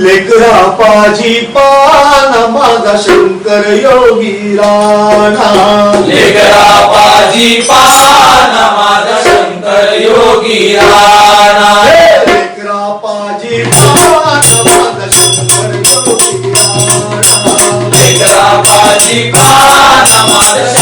लेकरा पाजी पान माझा शंकर योगी राणा. लेकरा पाजी पान माझा शंकर योगी राणा. लेकरा पाजी पान माझा शंकर योगी राणा. लेकरा पाजी पान माझा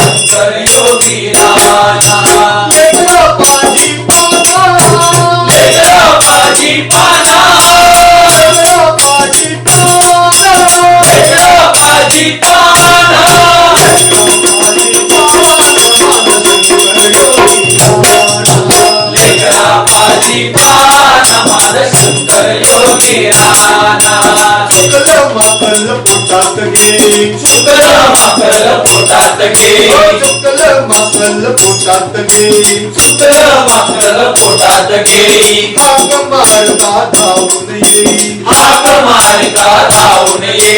पोटात घे शुक्ल माफल पोटात घे शुक्ल माफल पोटात हाक मारता धावून ये हाक मारता धावून ये.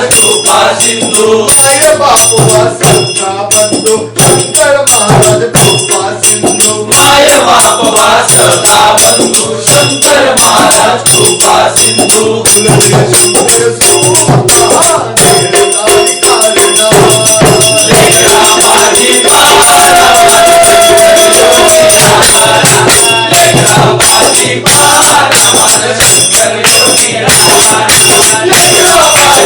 ನಾಲ್ಕು ಪಾಸಿದ್ದು ಆಯ ಬಾಪುವ ಸಂಘ ಬಂದು ಶಂಕರ ಮಹಾರಾಜ ಕೃಪಾ ಸಿಂಧು ಆಯ ಬಾಪುವ ಸಂಘ ಬಂದು ಶಂಕರ ಮಹಾರಾಜ ಕೃಪಾ ಸಿಂಧು Thank you.